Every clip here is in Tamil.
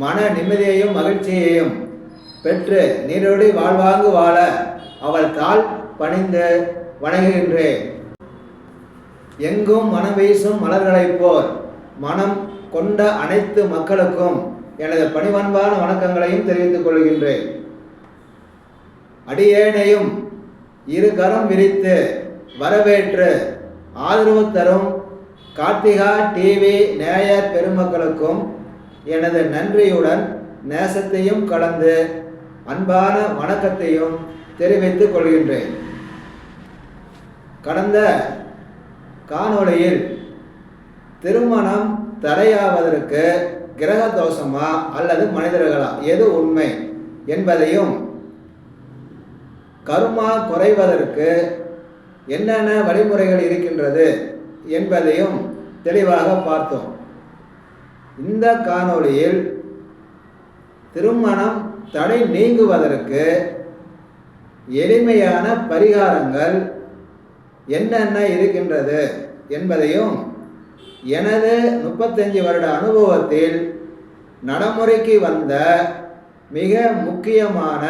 மன நிம்மதியையும் மகிழ்ச்சியையும் பெற்று நீரோடி வாழ்வாங்கு வாழ அவள் கால் பணிந்து வணங்குகின்றேன். எங்கும் மனம் வீசும் மலர்களைப் போல் மனம் கொண்ட அனைத்து மக்களுக்கும் எனது பணிவன்பான வணக்கங்களையும் தெரிவித்துக் கொள்கின்றேன். அடியேனையும் இரு கரம் விரித்து வரவேற்று ஆதரவு தரும் கார்த்திகா டிவி நேயர் பெருமக்களுக்கும் எனது நன்றியுடன் நேசத்தையும் கலந்து அன்பான வணக்கத்தையும் தெரிவித்துக் கொள்கின்றேன். கடந்த காணொளியில் திருமணம் தடையாவதற்கு கிரக தோஷமா அல்லது மனிதர்களா? எது உண்மை என்பதையும் கருமா குறைவதற்கு என்னென்ன வழிமுறைகள் இருக்கின்றது என்பதையும் தெளிவாக பார்த்தோம். இந்த காணொளியில் திருமணம் தடை நீங்குவதற்கு எளிமையான பரிகாரங்கள் என்னென்ன இருக்கின்றது என்பதையும் எனது முப்பத்தஞ்சு வருட அனுபவத்தில் நடைமுறைக்கு வந்த மிக முக்கியமான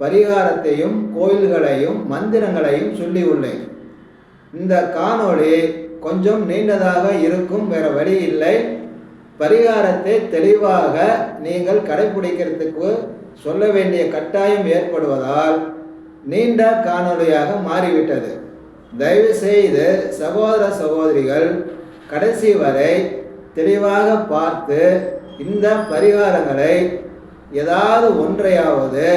பரிகாரத்தையும் கோயில்களையும் மந்திரங்களையும் சொல்லியுள்ளேன். இந்த காணொளி கொஞ்சம் நீண்டதாக இருக்கும் வேறு வழி இல்லை. பரிகாரத்தை தெளிவாக நீங்கள் கடைபிடிக்கிறதுக்கு சொல்ல வேண்டிய கட்டாயம் ஏற்படுவதால் நீண்ட காணொளியாக மாறிவிட்டது. தயவு செய்து சகோதர சகோதரிகள் கடைசி வரை தெளிவாக பார்த்து இந்த பரிகாரங்களை ஏதாவது ஒன்றையாவது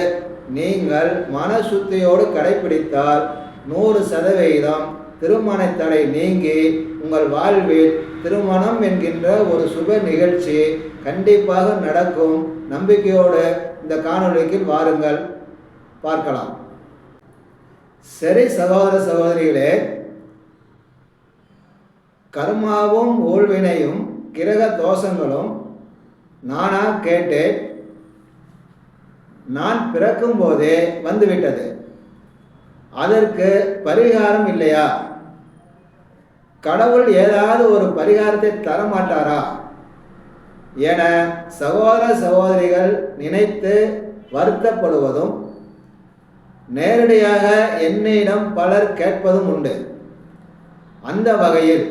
நீங்கள் மனசுத்தியோடு கடைபிடித்தால் நூறு சதவிகிதம் திருமண தடை நீங்கி உங்கள் வாழ்வில் திருமணம் என்கின்ற ஒரு சுப நிகழ்ச்சி கண்டிப்பாக நடக்கும். நம்பிக்கையோடு இந்த காணொலிக்கு வாருங்கள். பார்க்கலாம். சரி சகோதர சகோதரிகளே கர்மாவும் ஊழ்வினையும் கிரக தோஷங்களும் நானா கேட்டேன் நான் பிறக்கும் போதே வந்துவிட்டது. அதற்கு பரிகாரம் இல்லையா? கடவுள் ஏதாவது ஒரு பரிகாரத்தை தர மாட்டாரா என சகோதர சகோதரிகள் நினைத்து வருத்தப்படுவதும் நேரடியாக என்னிடம் பலர் கேட்பதும் உண்டு. அந்த வகையில்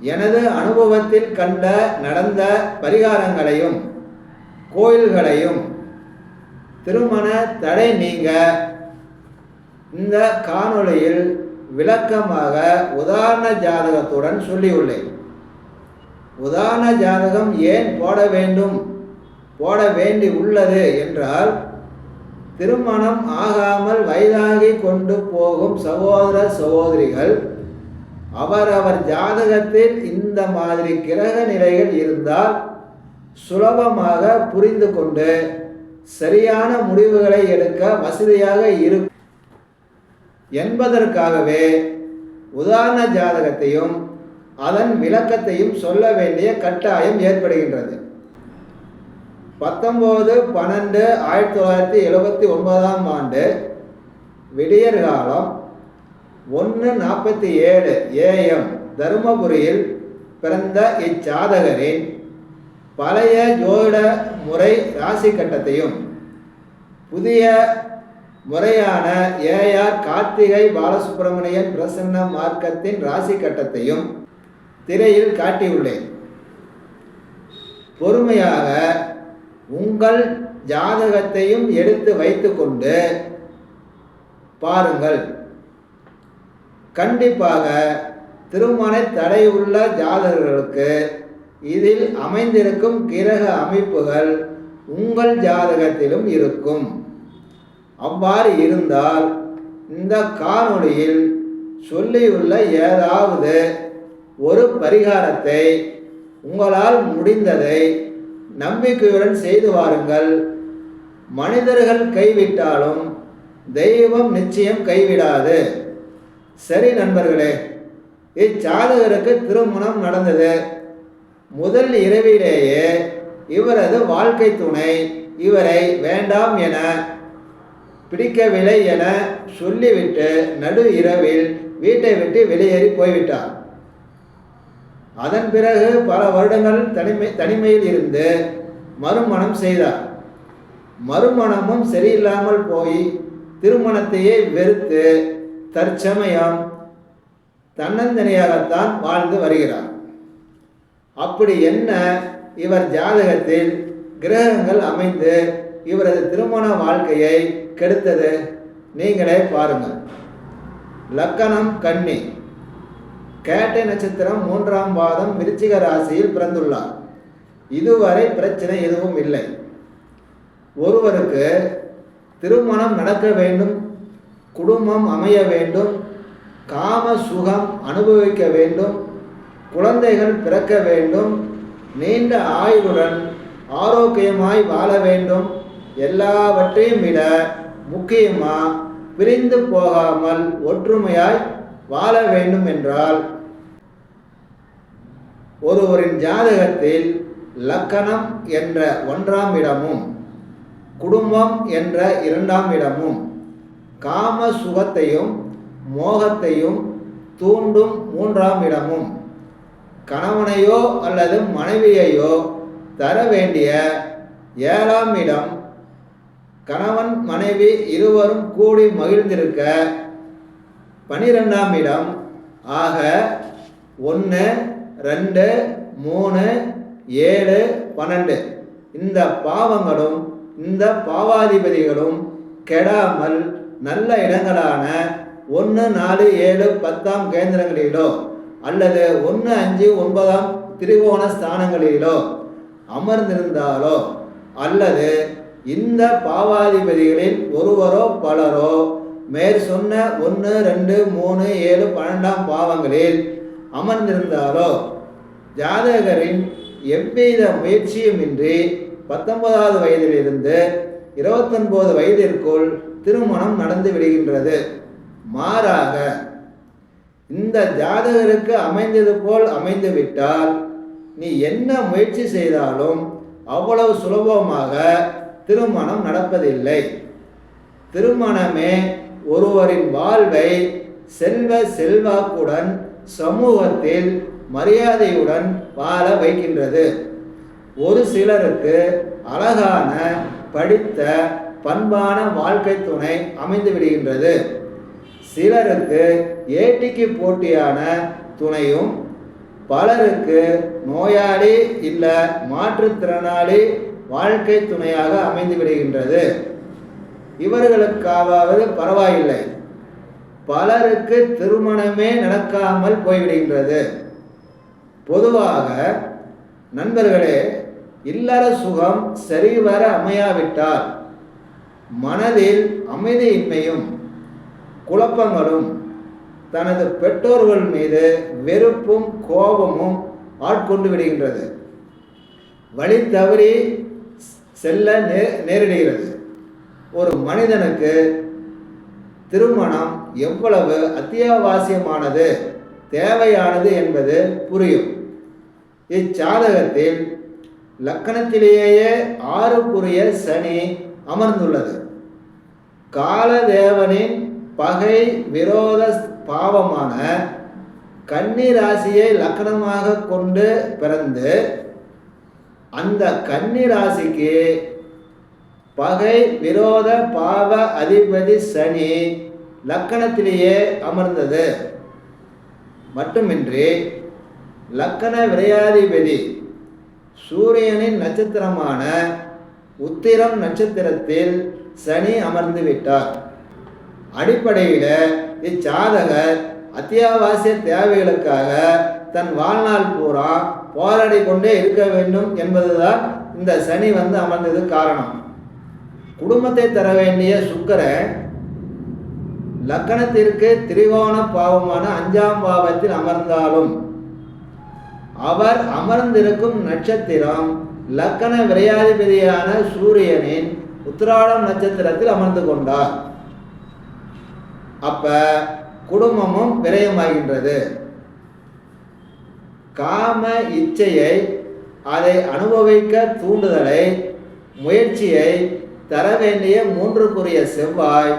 எனது அனுபவத்தில் கண்ட நடந்த பரிகாரங்களையும் கோயில்களையும் திருமண தடை நீங்க இந்த காணொளியில் விளக்கமாக உதாரண ஜாதகத்துடன் சொல்லியுள்ளேன். உதாரண ஜாதகம் ஏன் போட வேண்டும்? போட வேண்டி உள்ளது என்றால் திருமணம் ஆகாமல் வயதாகி கொண்டு போகும் சகோதர சகோதரிகள் அவரவர் ஜாதகத்தில் இந்த மாதிரி கிரக நிலைகள் இருந்தால் சுலபமாக புரிந்து கொண்டு சரியான முடிவுகளை எடுக்க வசதியாக இருக்கும் என்பதற்காகவே உதாரண ஜாதகத்தையும் அதன் விளக்கத்தையும் சொல்ல வேண்டிய கட்டாயம் ஏற்படுகின்றது. பத்தொம்போது பன்னெண்டு ஆயிரத்தி தொள்ளாயிரத்தி எழுபத்தி ஒன்பதாம் ஆண்டு விடியற்காலம் ஒன்று நாற்பத்தி ஏழு ஏஎம் தருமபுரியில் பிறந்த இச்சாதகரின் பழைய ஜோதிட முறை ராசி கட்டத்தையும் புதிய முறையான ஏஆர் கார்த்திகை பாலசுப்பிரமணியன் பிரசன்ன மார்க்கத்தின் ராசி கட்டத்தையும் திரையில் காட்டியுள்ளேன். பொறுமையாக உங்கள் ஜாதகத்தையும் எடுத்து வைத்துக்கொண்டு பாருங்கள். கண்டிப்பாக திருமண தடை உள்ள ஜாதகர்களுக்கு இதில் அமைந்திருக்கும் கிரக அமைப்புகள் உங்கள் ஜாதகத்திலும் இருக்கும். அவ்வாறு இருந்தால் இந்த காணொளியில் சொல்லியுள்ள ஏதாவது ஒரு பரிகாரத்தை உங்களால் முடிந்ததை நம்பிக்கையுடன் செய்து வாருங்கள். மனிதர்கள் கைவிட்டாலும் தெய்வம் நிச்சயம் கைவிடாது. சரி நண்பர்களே இச்சாதகருக்கு திருமணம் நடந்தது. முதல் இரவிலேயே இவரது வாழ்க்கை துணை இவரை வேண்டாம் என பிடிக்கவில்லை என சொல்லிவிட்டு நடு இரவில் வீட்டை விட்டு வெளியேறி போய்விட்டார். அதன் பிறகு பல வருடங்கள் தனிமை தனிமையில் இருந்து மறுமணம் செய்தார். மறுமணமும் சரியில்லாமல் போய் திருமணத்தையே வெறுத்து தற்சமயம் தன்னந்தனியாகத்தான் வாழ்ந்து வருகிறார். அப்படி என்ன இவர் ஜாதகத்தில் கிரகங்கள் அமைந்து இவரது திருமண வாழ்க்கையை கெடுத்தது நீங்களே பாருங்கள். லக்கணம் கன்னி. கேட்டை நட்சத்திரம் மூன்றாம் பாதம் விருச்சிக ராசியில் பிறந்துள்ளார். இதுவரை பிரச்சனை எதுவும் இல்லை. ஒருவருக்கு திருமணம் நடக்க வேண்டும் குடும்பம் அமைய வேண்டும் காம சுகம் அனுபவிக்க வேண்டும் குழந்தைகள் பிறக்க வேண்டும் நீண்ட ஆயுளுடன் ஆரோக்கியமாய் வாழ வேண்டும் எல்லாவற்றையும் விட முக்கியமாக பிரிந்து போகாமல் ஒற்றுமையாய் வாழ வேண்டும் என்றால் ஒருவரின் ஜாதகத்தில் லக்கணம் என்ற ஒன்றாம் இடமும் குடும்பம் என்ற இரண்டாம் இடமும் காம சுகத்தையும் மோகத்தையும் தூண்டும் மூன்றாம் இடமும் கணவனையோ அல்லது மனைவியையோ தர வேண்டிய ஏழாம் இடம் கணவன் மனைவி இருவரும் கூடி மகிழ்ந்திருக்க பனிரெண்டாம் இடம். ஆக ஒன்று ரெண்டு மூணு ஏழு பன்னெண்டு. இந்த பாவங்களும் இந்த பாவாதிபதிகளும் கெடாமல் நல்ல இடங்களான ஒன்று நாலு ஏழு பத்தாம் கேந்திரங்களிலோ அல்லது ஒன்று அஞ்சு ஒன்பதாம் திரிகோண ஸ்தானங்களிலோ அமர்ந்திருந்தாலோ அல்லது இந்த பாவாதிபதிகளில் ஒருவரோ பலரோ மேற் சொன்ன ஒன்று ரெண்டு மூணு ஏழு பன்னெண்டாம் பாவங்களில் அமர்ந்திருந்தாரோ ஜாதகரின் எவ்வித முயற்சியுமின்றி பத்தொன்பதாவது வயதிலிருந்து இருபத்தொன்பது வயதிற்குள் திருமணம் நடந்து விடுகின்றது. மாறாக இந்த ஜாதகருக்கு அமைந்தது போல் அமைந்து விட்டால் நீ என்ன முயற்சி செய்தாலும் அவ்வளவு சுலபமாக திருமணம் நடப்பதில்லை. திருமணமே ஒருவரின் வாழ்வை செல்வ செல்வாக்குடன் சமூகத்தில் மரியாதையுடன் வாழ வைக்கின்றது. ஒரு சிலருக்கு அழகான படித்த பண்பான வாழ்க்கை துணை அமைந்து விடுகின்றது. சிலருக்கு ஏட்டிக்கு போட்டியான துணையும் பலருக்கு நோயாளி இல்லை மாற்றுத்திறனாளி வாழ்க்கை துணையாக அமைந்து விடுகின்றது. இவர்களுக்காவது பரவாயில்லை. பலருக்கு திருமணமே நடக்காமல் போய்விடுகின்றது. பொதுவாக நண்பர்களே இல்லற சுகம் சரிவர அமையாவிட்டால் மனதில் அமைதியின்மையும் குழப்பங்களும் தனது பெற்றோர்கள் மீது வெறுப்பும் கோபமும் ஆட்கொண்டு விடுகின்றது. வழி தவறி செல்ல நே நேரிடுகிறது. ஒரு மனிதனுக்கு திருமணம் எவ்வளவு அத்தியாவசியமானது தேவையானது என்பது புரியும். இச்சாதகத்தில் லக்கணத்திலேயே ஆறுக்குரிய சனி அமர்ந்துள்ளது. காலதேவனின் பகை விரோத பாவமான கன்னி ராசியை லக்கணமாக கொண்டு பிறந்து அந்த கன்னி ராசிக்கு பகை விரோத பாவ அதிபதி சனி லக்கணத்திலேயே அமர்ந்தது. மட்டுமின்றி லக்கண விரையாதிபதி சூரியனின் நட்சத்திரமான உத்திரம் நட்சத்திரத்தில் சனி அமர்ந்து விட்டார். அடிப்படையில் இச்சாதகர் அத்தியாவசிய தேவைகளுக்காக தன் வாழ்நாள் பூரா போராடி கொண்டே இருக்க வேண்டும் என்பதுதான் இந்த சனி வந்து அமர்ந்தது காரணம். குடும்பத்தை தர வேண்டிய சுக்கரன் லக்கணத்திற்கு திரிகோண பாவமான அஞ்சாம் பாவத்தில் அமர்ந்தாலும் அவர் அமர்ந்திருக்கும் நட்சத்திரம் லக்கண விரையாதிபதியான சூரியனின் உத்திராடம் நட்சத்திரத்தில் அமர்ந்து கொண்டார். அப்ப குடும்பமும் விரயமாகின்றது. காம இச்சையை அதை அனுபவிக்க தூண்டுதலை முயற்சியை தர வேண்டிய மூன்றுக்குரிய செவ்வாய்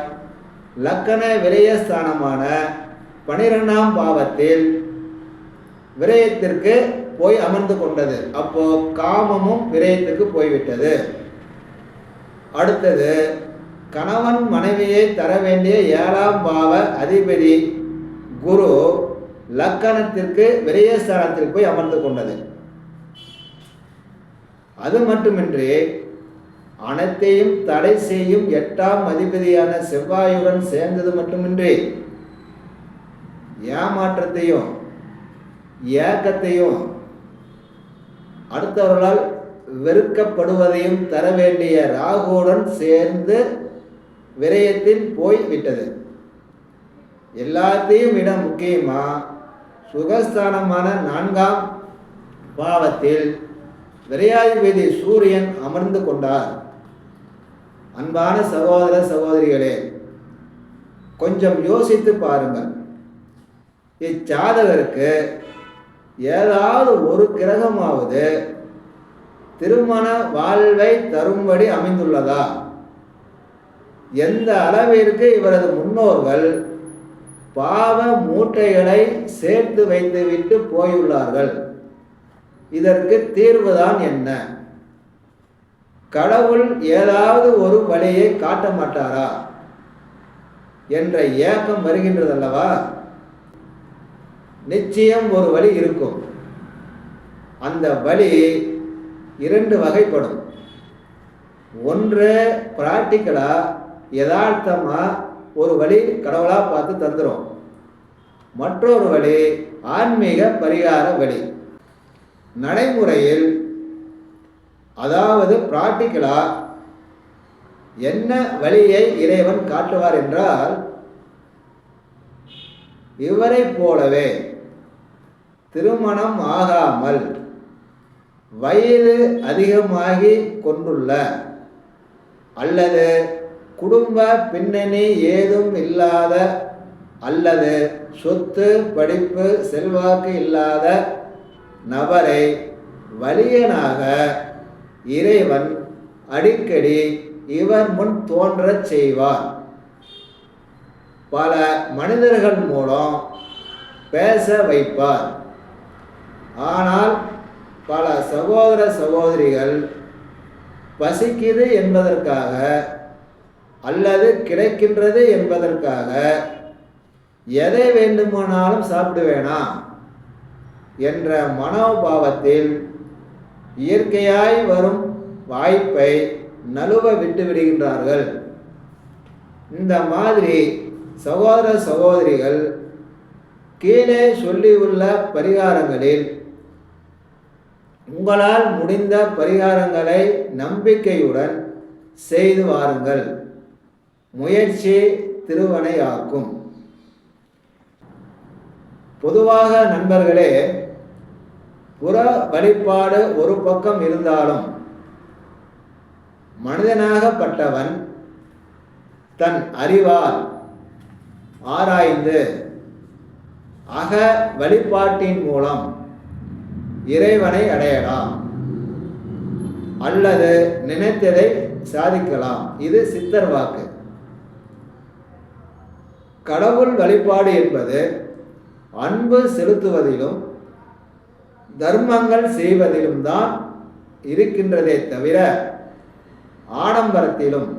லக்கண விரயஸ்தானமான பனிரெண்டாம் பாவத்தில் விரயத்திற்கு போய் அமர்ந்து கொண்டது. அப்போ காமமும் விரயத்துக்கு போய்விட்டது. அடுத்தது கணவன் மனைவியை தர வேண்டிய ஏழாம் பாவ அதிபதி குரு லக்கணத்திற்கு விரயஸ்தானத்தில் போய் அமர்ந்து கொண்டது. அது மட்டுமின்றி அனைத்தையும் தடை செய்யும் எட்டாம் அதிபதியான செவ்வாயுடன் சேர்ந்தது மட்டுமின்றி ஏமாற்றத்தையும் ஏக்கத்தையும் அடுத்தவர்களால் வெறுக்கப்படுவதையும் தர வேண்டிய ராகுடன் சேர்ந்து விரயத்தில் போய் விட்டது எல்லாத்தையும் விட முக்கியமா சுகஸ்தானமான நான்காம் பாவத்தில் விரையாதிபதி சூரியன் அமர்ந்து கொண்டார். அன்பான சகோதர சகோதரிகளே கொஞ்சம் யோசித்து பாருங்கள். இச்சாதகருக்கு ஏதாவது ஒரு கிரகமாவது திருமண வாழ்வை தரும்படி அமைந்துள்ளதா? எந்த அளவிற்கு இவரது முன்னோர்கள் பாவ மூட்டைகளை சேர்த்து வைத்துவிட்டு போயுள்ளார்கள். இதற்கு தீர்வுதான் என்ன? கடவுள் ஏதாவது ஒரு வழியை காட்ட மாட்டாரா? என்ற ஏக்கம் வருகின்றதல்லவா? நிச்சயம் ஒரு வழி இருக்கும். அந்த வழி இரண்டு வகைப்படும். ஒன்று பிராக்டிக்கலா யதார்த்தமாக ஒரு வழி கடவுளாக பார்த்து தந்துடும் மற்றொரு வழி ஆன்மீக பரிகார வழி. நடைமுறையில் அதாவது ப்ராக்டிக்கலாக என்ன வழியை இறைவன் காட்டுவார் என்றால் இவரைப் போலவே திருமணம் ஆகாமல் வயது அதிகமாகி கொண்டுள்ள அல்லது குடும்ப பின்னணி ஏதும் இல்லாத அல்லது சொத்து படிப்பு செல்வாக்கு இல்லாத நபரை வலியனாக இறைவன் அடிக்கடி இவர் முன் தோன்றச் செய்வார். பல மனிதர்கள் மூலம் பேச வைப்பார். ஆனால் பல சகோதர சகோதரிகள் பசிக்குது என்பதற்காக அல்லது கிடைக்கின்றது என்பதற்காக எதை வேண்டுமானாலும் சாப்பிடுவேனா என்ற மனோபாவத்தில் இயற்கையாய் வரும் வாய்ப்பை நழுவ விட்டு விடுகின்றார்கள். இந்த மாதிரி சகோதர சகோதரிகள் கீழே சொல்லியுள்ள பரிகாரங்களில் உங்களால் முடிந்த பரிகாரங்களை நம்பிக்கையுடன் செய்து வாருங்கள். முயற்சி திருவனையாக்கும் பொதுவாக நண்பர்களே புற வழிபாடு ஒரு பக்கம் இருந்தாலும் மனிதனாகப்பட்டவன் தன் அறிவால் ஆராய்ந்து அக வழிபாட்டின் மூலம் இறைவனை அடையலாம் அல்லது நினைத்ததை சாதிக்கலாம். இது சித்தர் வாக்கு. கடவுள் வழிபாடு என்பது அன்பு செலுத்துவதிலும் தர்மங்கள் செய்வதிலும் தான் இருக்கின்றதே தவிர ஆடம்பரத்திலும்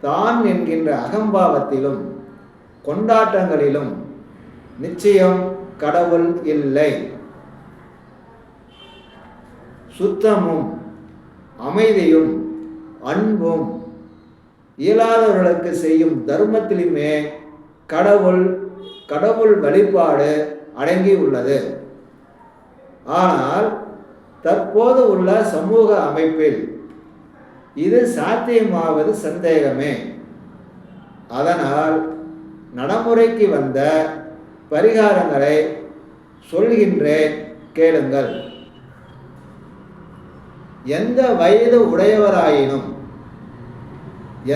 தான் என்கின்ற அகம்பாவத்திலும் கொண்டாட்டங்களிலும் நிச்சயம் கடவுள் இல்லை. சுத்தமும் அமைதியும் அன்பும் இயலாதவர்களுக்கு செய்யும் தர்மத்திலுமே கடவுள் கடவுள் வழிபாடு அடங்கி உள்ளது. ஆனால் தற்போது உள்ள சமூக அமைப்பில் இது சாத்தியமாவது சந்தேகமே. அதனால் நடைமுறைக்கு வந்த பரிகாரங்களை சொல்கின்றேன் கேளுங்கள். எந்த வயது உடையவராயினும்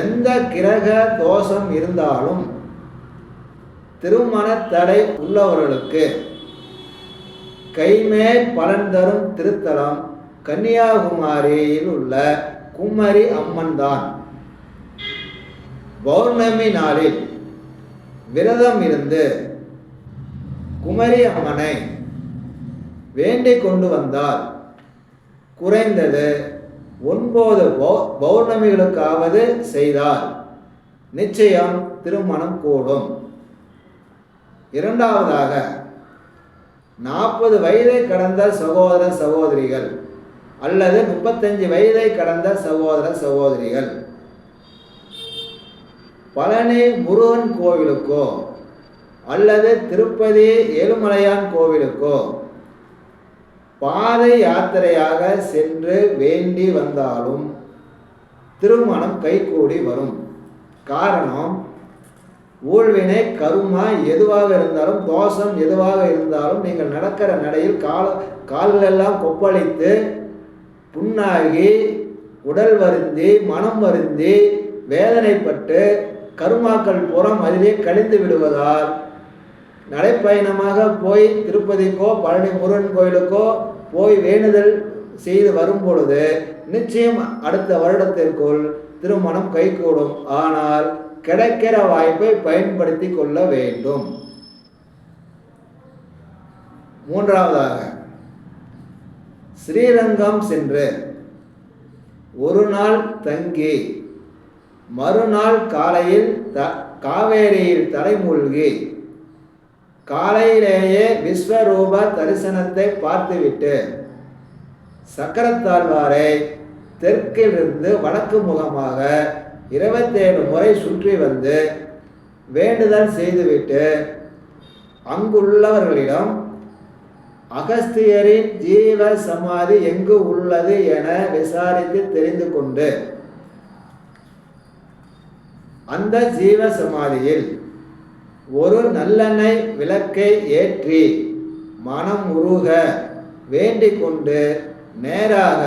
எந்த கிரக தோஷம் இருந்தாலும் திருமண தடை உள்ளவர்களுக்கு கைமேல் பலன் தரும் திருத்தலம் கன்னியாகுமரியில் உள்ள குமரி அம்மன் தான். பௌர்ணமி நாளில் விரதம் இருந்து குமரி அம்மனை வேண்டிக் கொண்டு வந்தால் குறைந்தது ஒன்பது பௌ- பௌர்ணமிகளுக்காவது செய்தால் நிச்சயம் திருமணம் கூடும். இரண்டாவதாக நாற்பது வயதை கடந்த சகோதர சகோதரிகள் அல்லது முப்பத்தஞ்சு வயதை கடந்த சகோதர சகோதரிகள். பழனி முருகன் கோவிலுக்கோ அல்லது திருப்பதி ஏழுமலையான் கோவிலுக்கோ பாதை யாத்திரையாக சென்று வேண்டி வந்தாலும் திருமணம் கைகூடி வரும். காரணம் ஊழ்வினை கருமா எதுவாக இருந்தாலும் தோஷம் எதுவாக இருந்தாலும் நீங்கள் நடக்கிற நடையில் கால கால்களெல்லாம் கொப்பளித்து புண்ணாகி உடல் வருந்தி மனம் வருந்தி வேதனைப்பட்டு கருமாக்கள் புறம் அதிலே கழிந்து விடுவதால் நடைப்பயணமாக போய் திருப்பதிக்கோ பழனி முருகன் கோயிலுக்கோ போய் வேண்டுதல் செய்து வரும் பொழுது நிச்சயம் அடுத்த வருடத்திற்குள் திருமணம் கைகூடும். ஆனால் கிடைக்கிற வாய்ப்பை பயன்படுத்தி கொள்ள வேண்டும். மூன்றாவதாக ஸ்ரீரங்கம் சென்று ஒரு நாள் தங்கி மறுநாள் காலையில் த காவேரியில் தலைமூழ்கி காலையிலேயே விஸ்வரூப தரிசனத்தை பார்த்துவிட்டு சக்கரத்தாழ்வாரை தெற்கிலிருந்து வடக்கு முகமாக இருபத்தேழு முறை சுற்றி வந்து வேண்டுதல் செய்துவிட்டு அங்குள்ளவர்களிடம் அகஸ்தியரின் ஜீவ சமாதி எங்கு உள்ளது என விசாரித்து தெரிந்து கொண்டு அந்த ஜீவ சமாதியில் ஒரு நல்லெண்ணெய் விளக்கை ஏற்றி மனம் உருக வேண்டிக் கொண்டு நேராக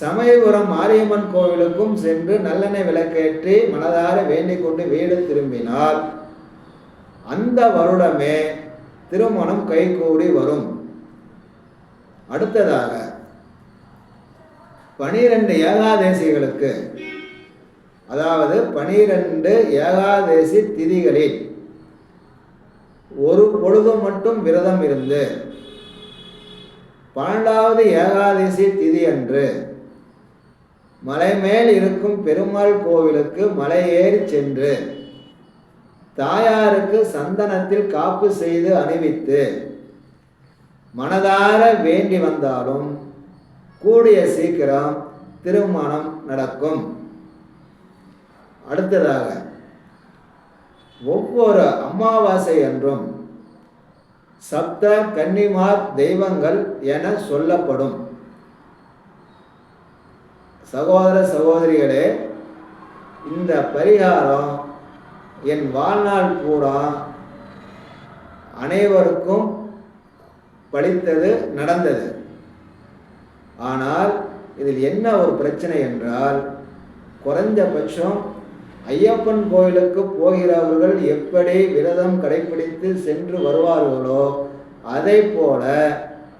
சமயபுரம் மாரியம்மன் கோவிலுக்கும் சென்று நல்லெண்ணெய் விளக்கேற்றி மனதார வேண்டிக் கொண்டு வீடு திரும்பினால் அந்த வருடமே திருமணம் கைகூடி வரும். அடுத்ததாக பனிரெண்டு ஏகாதேசிகளுக்கு அதாவது பனிரெண்டு ஏகாதேசி திதிகளில் ஒரு பொழுது மட்டும் விரதம் இருந்து பன்னெண்டாவது ஏகாதசி திதி அன்று மலை மேல் இருக்கும் பெருமாள் கோவிலுக்கு மலை ஏறி சென்று தாயாருக்கு சந்தனத்தில் காப்பு செய்து அணிவித்து மனதார வேண்டி வந்தாலும் கூடிய சீக்கிரம் திருமணம் நடக்கும். அடுத்ததாக ஒவ்வொரு அமாவாசை அன்றும் சப்த கன்னிமார் தெய்வங்கள் என சொல்லப்படும். சகோதர சகோதரிகளே இந்த பரிகாரம் என் வாழ்நாள் பூரா அனைவருக்கும் படித்தது நடந்தது. ஆனால் இதில் என்ன ஒரு பிரச்சனை என்றால் குறைஞ்சபட்சம் ஐயப்பன் கோயிலுக்கு போகிறவர்கள் எப்படி விரதம் கடைபிடித்து சென்று வருவார்களோ அதை போல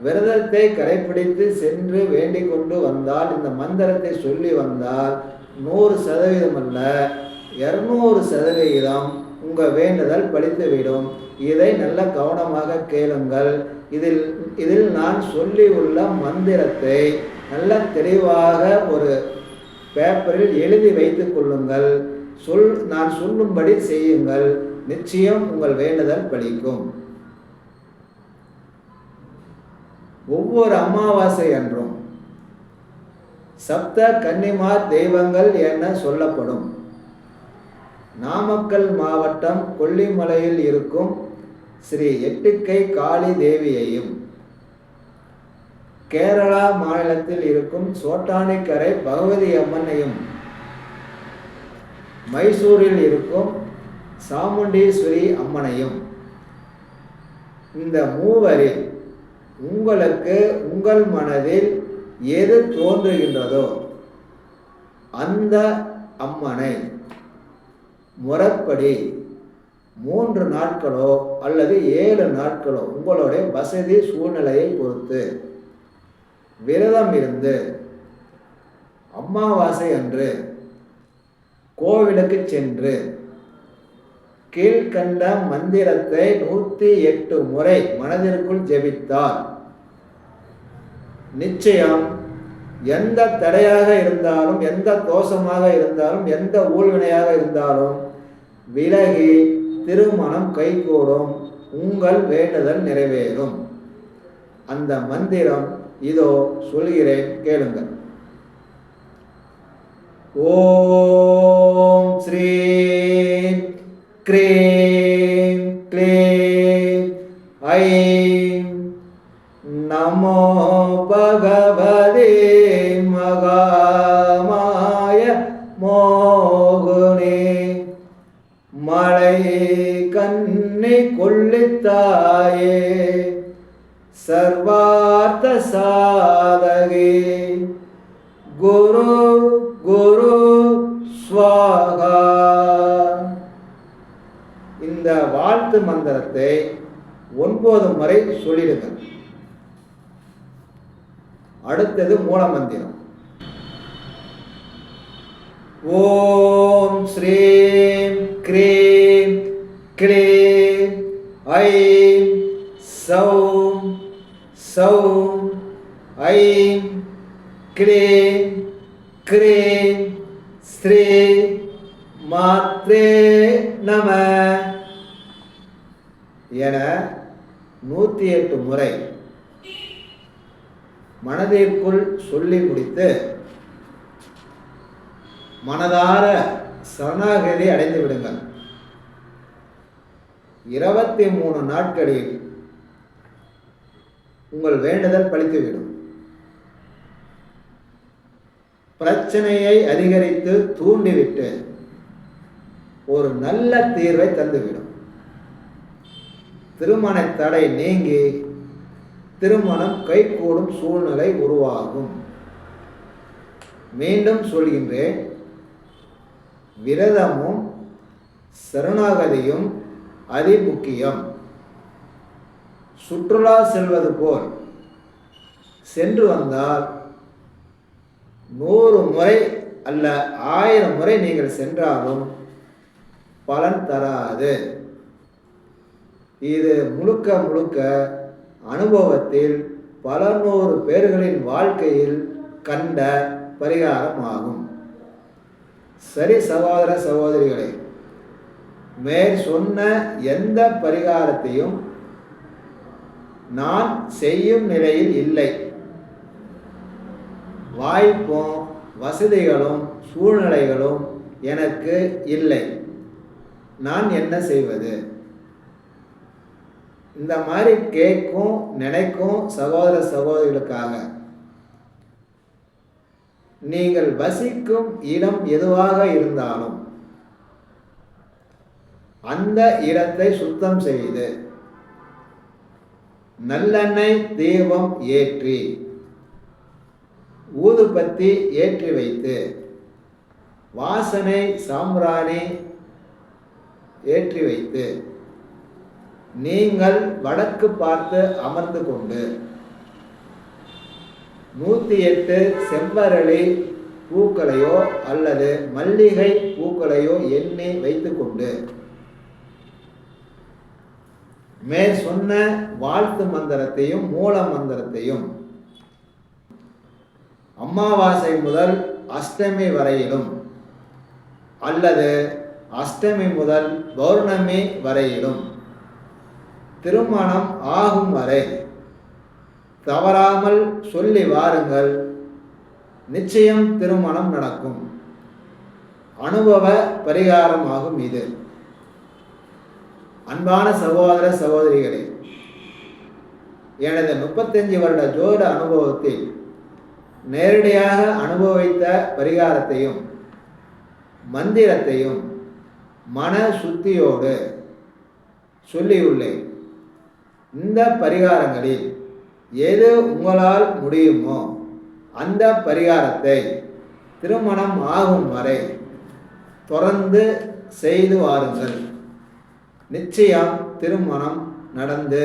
விரதத்தை கடைபிடித்து சென்று வேண்டிக் கொண்டு வந்தால் இந்த மந்திரத்தை சொல்லி வந்தால் நூறு சதவீதம் அல்ல இரநூறு சதவிகிதம் உங்கள் வேண்டுதல் படித்துவிடும். இதை நல்ல கவனமாக கேளுங்கள். இதில் இதில் நான் சொல்லி உள்ள மந்திரத்தை நல்ல தெளிவாக ஒரு பேப்பரில் எழுதி வைத்து கொள்ளுங்கள். சொல் நான் சொல்லும்படி செய்யுங்கள். நிச்சயம் உங்கள் வேண்டுதல் படிக்கும் ஒவ்வொரு அமாவாசை அன்றும். சப்த கன்னிமார் தெய்வங்கள் என சொல்லப்படும். நாமக்கல் மாவட்டம் கொல்லிமலையில் இருக்கும் ஸ்ரீ எட்டுக்கை காளி தேவியையும் கேரளா மாநிலத்தில் இருக்கும் சோட்டானிக்கரை பகவதி அம்மனையும் மைசூரில் இருக்கும் சாமுண்டீஸ்வரி அம்மனையும். இந்த மூவரில் உங்களுக்கு உங்கள் மனதில் எது தோன்றுகின்றதோ அந்த அம்மனை முறைப்படி மூன்று நாட்களோ அல்லது ஏழு நாட்களோ உங்களுடைய வசதி சூழ்நிலையை பொறுத்து விரதம் இருந்து அமாவாசை அன்று கோவிலுக்கு சென்று கீழ்கண்ட மந்திரத்தை நூற்றி எட்டு முறை மனதிற்குள் ஜெபித்தார் நிச்சயம் எந்த தடையாக இருந்தாலும் எந்த தோஷமாக இருந்தாலும் எந்த ஊழ்வினையாக இருந்தாலும் விலகி திருமணம் கைகூடும். உங்கள் வேண்டுதல் நிறைவேறும். அந்த மந்திரம் இதோ சொல்கிறேன் கேளுங்கள். ஓம் ஸ்ரீ கிரீ சர்வார்த்த சாதகே குரு குரு ஸ்வாகா இந்த வாழ்த்து மந்திரத்தை ஒன்பது முறை சொல்லிடுங்கள். அடுத்தது மூல மந்திரம். ஓம் ஸ்ரீம் க்ரீம் க்ளீம் ஐம் சௌம் சௌம் ऐं क्रीं क्रीं ஸ்ரீ மாத்ரே நம. என நூற்றி எட்டு முறை மனதிற்குள் சொல்லி முடித்து மனதார சரணாகதி அடைந்து விடுங்கள். இருபத்தி மூணு நாட்களில் உங்கள் வேண்டுதல் பழித்துவிடும். பிரச்சனையை அதிகரித்து தூண்டிவிட்டு ஒரு நல்ல தீர்வை தந்துவிடும். திருமண தடை நீங்கி திருமணம் கைகூடும் சூழ்நிலை உருவாகும். மீண்டும் சொல்கின்றேன் விரதமும் சரணாகதியும் அதிமுக்கியம். சுற்றுலா செல்வது போல். சென்று வந்தால் நூறு முறை அல்ல ஆயிரம் முறை நீங்கள் சென்றாலும் பலன் தராது. இது முழுக்க முழுக்க அனுபவத்தில் பல நூறு பேர்களின் வாழ்க்கையில் கண்ட பரிகாரமாகும். சரி சகோதர சகோதரிகளே மேற் சொன்ன எந்த பரிகாரத்தையும் நான் செய்யும் நிலையில் இல்லை. வாய்ப்பும் வசதிகளும் சூழ்நிலைகளும் எனக்கு இல்லை. நான் என்ன செய்வது? இந்த மாதிரி கேட்கும் நினைக்கும் சகோதர சகோதரிகளுக்காக நீங்கள் வசிக்கும் இடம் எதுவாக இருந்தாலும் அந்த இடத்தை சுத்தம் செய்து நல்லெண்ணெய் தீபம் ஏற்றி. ஊதுபத்தி ஏற்றி வைத்து வாசனை சாம்பிராணி ஏற்றி வைத்து நீங்கள் வடக்கு பார்த்து அமர்ந்து கொண்டு நூற்றி எட்டு செம்பரளி பூக்களையோ அல்லது மல்லிகை பூக்களையோ எண்ணி வைத்துக்கொண்டு மேற் சொன்ன வாழ்த்து மந்திரத்தையும் மூல மந்திரத்தையும். அமாவாசை முதல் அஷ்டமி வரையிலும் அல்லது அஷ்டமி முதல் பௌர்ணமி வரையிலும் திருமணம் ஆகும் வரை தவறாமல் சொல்லி வாருங்கள். நிச்சயம் திருமணம் நடக்கும். அனுபவ பரிகாரமாகும் இது. அன்பான சகோதர சகோதரிகளே எனது முப்பத்தஞ்சு வருட ஜோட அனுபவத்தில் நேரடியாக அனுபவித்த பரிகாரத்தையும் மந்திரத்தையும் மன சுத்தியோடு சொல்லியுள்ளேன். இந்த பரிகாரங்களில் எது உங்களால் முடியுமோ அந்த பரிகாரத்தை திருமணம் ஆகும் வரை தொடர்ந்து செய்து வாருங்கள். நிச்சயம் திருமணம் நடந்து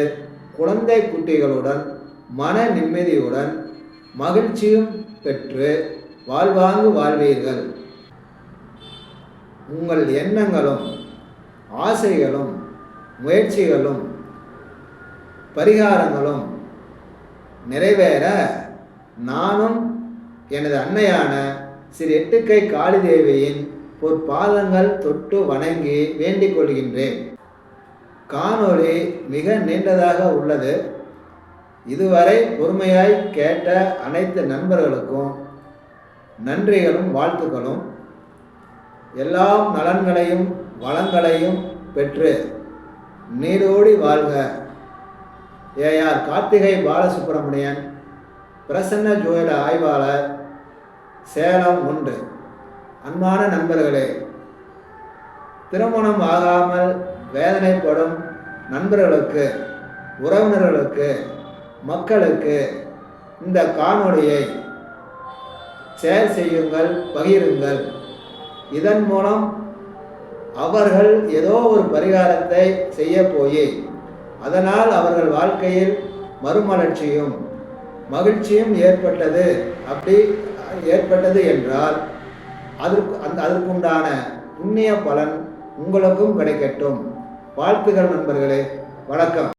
குழந்தை குட்டிகளுடன் மன நிம்மதியுடன் மகிழ்ச்சியும் பெற்று வாழ்வாங்கு வாழ்வீர்கள். உங்கள் எண்ணங்களும் ஆசைகளும் முயற்சிகளும் பரிகாரங்களும் நிறைவேற நானும் எனது அன்னையான ஸ்ரீ எட்டுக்கை காளிதேவியின் பொற்பாதங்கள் தொட்டு வணங்கி வேண்டிக் கொள்கின்றேன். காணொளி மிக நீண்டதாக உள்ளது. இதுவரை பொறுமையாய் கேட்ட அனைத்து நண்பர்களுக்கும் நன்றிகளும் வாழ்த்துக்களும். எல்லா நலன்களையும் வளங்களையும் பெற்று நீரோடி வாழ்க. ஏஆர் கார்த்திகை பாலசுப்ரமணியன் பிரசன்ன ஜோதிட ஆய்வாளர் சேலம் ஒன்று. அன்பான நண்பர்களே திருமணம் ஆகாமல் வேதனைப்படும் நண்பர்களுக்கு உறவினர்களுக்கு மக்களுக்கு இந்த காணொளியை ஷேர் செய்யுங்கள் பகிருங்கள். இதன் மூலம் அவர்கள் ஏதோ ஒரு பரிகாரத்தை செய்ய போய் அதனால் அவர்கள் வாழ்க்கையில் மறுமலர்ச்சியும் மகிழ்ச்சியும் ஏற்பட்டது அப்படி ஏற்பட்டது என்றால் அதற்கு அந்த அதற்குண்டான புண்ணிய பலன் உங்களுக்கும் கிடைக்கட்டும். வாழ்த்துகள் நண்பர்களே. வணக்கம்.